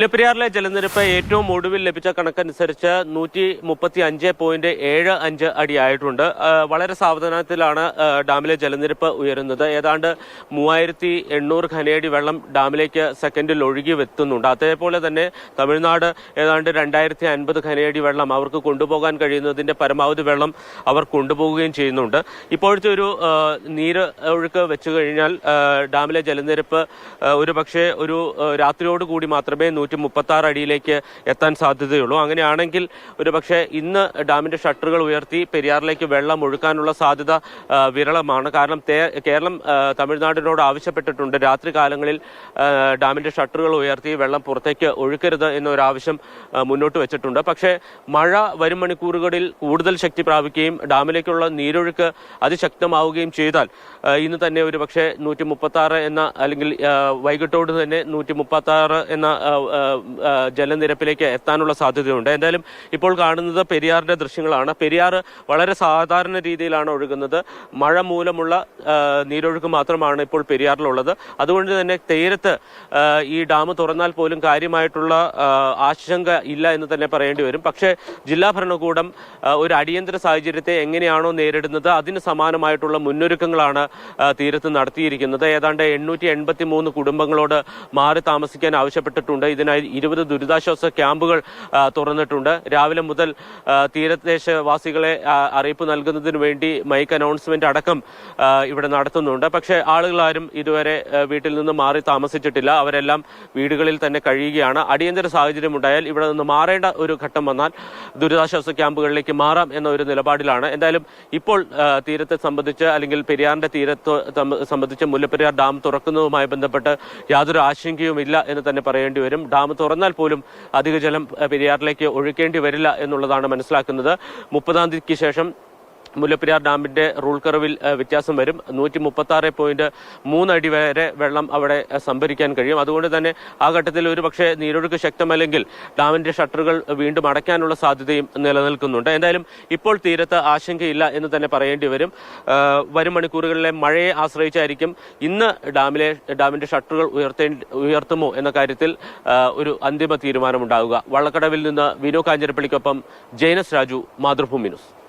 മുല്ലപ്പെരിയാറിലെ ജലനിരപ്പ് ഏറ്റവും ഒടുവിൽ ലഭിച്ച കണക്കനുസരിച്ച് നൂറ്റി മുപ്പത്തി അഞ്ച് പോയിന്റ് ഏഴ് അഞ്ച് അടി ആയിട്ടുണ്ട്. വളരെ സാവധാനത്തിലാണ് ഡാമിലെ ജലനിരപ്പ് ഉയരുന്നത്. ഏതാണ്ട് മൂവായിരത്തി എണ്ണൂറ് ഖനയടി വെള്ളം ഡാമിലേക്ക് സെക്കൻഡിൽ ഒഴുകി എത്തുന്നുണ്ട്. അതേപോലെ തന്നെ തമിഴ്നാട് ഏതാണ്ട് രണ്ടായിരത്തി അൻപത് ഖനയടി വെള്ളം അവർക്ക് കൊണ്ടുപോകാൻ കഴിയുന്നതിന്റെ പരമാവധി വെള്ളം അവർ കൊണ്ടുപോകുകയും ചെയ്യുന്നുണ്ട്. ഇപ്പോഴത്തെ ഒരു നീര് ഒഴുക്ക് വെച്ചു കഴിഞ്ഞാൽ ഡാമിലെ ജലനിരപ്പ് ഒരു പക്ഷേ ഒരു രാത്രിയോടുകൂടി രാത്രിയോട് കൂടി മാത്രമേ നൂറ്റി മുപ്പത്തി ആറ് അടിയിലേക്ക് എത്താൻ സാധ്യതയുള്ളൂ. അങ്ങനെയാണെങ്കിൽ ഒരു പക്ഷേ ഇന്ന് ഡാമിന്റെ ഷട്ടറുകൾ ഉയർത്തി പെരിയാറിലേക്ക് വെള്ളം ഒഴുക്കാനുള്ള സാധ്യത വിരളമാണ്. കാരണം കേരളം തമിഴ്നാടിനോട് ആവശ്യപ്പെട്ടിട്ടുണ്ട് രാത്രി കാലങ്ങളിൽ ഡാമിന്റെ ഷട്ടറുകൾ ഉയർത്തി വെള്ളം പുറത്തേക്ക് ഒഴുക്കരുത് എന്നൊരാവശ്യം മുന്നോട്ട് വെച്ചിട്ടുണ്ട്. പക്ഷേ മഴ വരും മണിക്കൂറുകളിൽ കൂടുതൽ ശക്തി പ്രാപിക്കുകയും ഡാമിലേക്കുള്ള നീരൊഴുക്ക് അതിശക്തമാവുകയും ചെയ്താൽ ഇന്ന് തന്നെ ഒരു പക്ഷേ നൂറ്റി മുപ്പത്തി ആറ് എന്ന അല്ലെങ്കിൽ വൈകിട്ടോട് തന്നെ നൂറ്റി മുപ്പത്തി ആറ് എന്ന ജലനിരപ്പിലേക്ക് എത്താനുള്ള സാധ്യതയുണ്ട്. എന്തായാലും ഇപ്പോൾ കാണുന്നത് പെരിയാറിന്റെ ദൃശ്യങ്ങളാണ്. പെരിയാർ വളരെ സാധാരണ രീതിയിലാണ് ഒഴുകുന്നത്. മഴ മൂലമുള്ള നീരൊഴുക്ക് മാത്രമാണ് ഇപ്പോൾ പെരിയാറിലുള്ളത്. അതുകൊണ്ട് തന്നെ തീരത്ത് ഈ ഡാം തുറന്നാൽ പോലും കാര്യമായിട്ടുള്ള ആശങ്ക ഇല്ല എന്ന് തന്നെ പറയേണ്ടി വരും. പക്ഷേ ജില്ലാ ഭരണകൂടം ഒരു അടിയന്തര സാഹചര്യത്തെ എങ്ങനെയാണോ നേരിടുന്നത് അതിന് സമാനമായിട്ടുള്ള മുന്നൊരുക്കങ്ങളാണ് തീരത്ത് നടത്തിയിരിക്കുന്നത്. ഏതാണ്ട് എണ്ണൂറ്റി കുടുംബങ്ങളോട് മാറി താമസിക്കാൻ ആവശ്യപ്പെട്ടിട്ടുണ്ട്. ഇതിനായി ഇരുപത് ദുരിതാശ്വാസ ക്യാമ്പുകൾ തുറന്നിട്ടുണ്ട്. രാവിലെ മുതൽ തീരദേശവാസികളെ അറിയിപ്പ് നൽകുന്നതിന് വേണ്ടി മൈക്ക് അനൗൺസ്മെന്റ് അടക്കം ഇവിടെ നടത്തുന്നുണ്ട്. പക്ഷേ ആളുകളാരും ഇതുവരെ വീട്ടിൽ നിന്ന് മാറി താമസിച്ചിട്ടില്ല. അവരെല്ലാം വീടുകളിൽ തന്നെ കഴിയുകയാണ്. അടിയന്തര സാഹചര്യം ഉണ്ടായാൽ ഇവിടെ നിന്ന് മാറേണ്ട ഒരു ഘട്ടം വന്നാൽ ദുരിതാശ്വാസ ക്യാമ്പുകളിലേക്ക് മാറാം എന്ന ഒരു നിലപാടിലാണ്. എന്തായാലും ഇപ്പോൾ തീരത്തെ സംബന്ധിച്ച് അല്ലെങ്കിൽ പെരിയാറിന്റെ തീരത്ത് സംബന്ധിച്ച് മുല്ലപ്പെരിയാർ ഡാം തുറക്കുന്നതുമായി ബന്ധപ്പെട്ട് യാതൊരു ആശങ്കയുമില്ല എന്ന് തന്നെ പറയേണ്ടി വരും. ഡാം തുറന്നാൽ പോലും അധിക ജലം പെരിയാറിലേക്ക് ഒഴുക്കേണ്ടി വരില്ല എന്നുള്ളതാണ് മനസ്സിലാക്കുന്നത്. മുപ്പതാം തീയതിക്ക് ശേഷം മുല്ലപ്പെരിയാർ ഡാമിന്റെ റൂൾ കർവിൽ വ്യത്യാസം വരും. നൂറ്റി മുപ്പത്തി ആറ് പോയിന്റ് മൂന്നടി വരെ വെള്ളം അവിടെ സംഭരിക്കാൻ കഴിയും. അതുകൊണ്ട് തന്നെ ആ ഘട്ടത്തിൽ ഒരു പക്ഷേ നീരൊഴുക്ക് ശക്തമല്ലെങ്കിൽ ഡാമിന്റെ ഷട്ടറുകൾ വീണ്ടും അടയ്ക്കാനുള്ള സാധ്യതയും നിലനിൽക്കുന്നുണ്ട്. എന്തായാലും ഇപ്പോൾ തീരത്ത് ആശങ്കയില്ല എന്ന് തന്നെ പറയേണ്ടി വരും. വരും മണിക്കൂറുകളിലെ മഴയെ ആശ്രയിച്ചായിരിക്കും ഇന്ന് ഡാമിലെ ഡാമിന്റെ ഷട്ടറുകൾ ഉയർത്തേ ഉയർത്തുമോ എന്ന കാര്യത്തിൽ ഒരു അന്തിമ തീരുമാനമുണ്ടാവുക. വള്ളക്കടവിൽ നിന്ന് വിനു കാഞ്ഞിരപ്പള്ളിക്കൊപ്പം ജൈനസ് രാജു മാതൃഭൂമി ന്യൂസ്.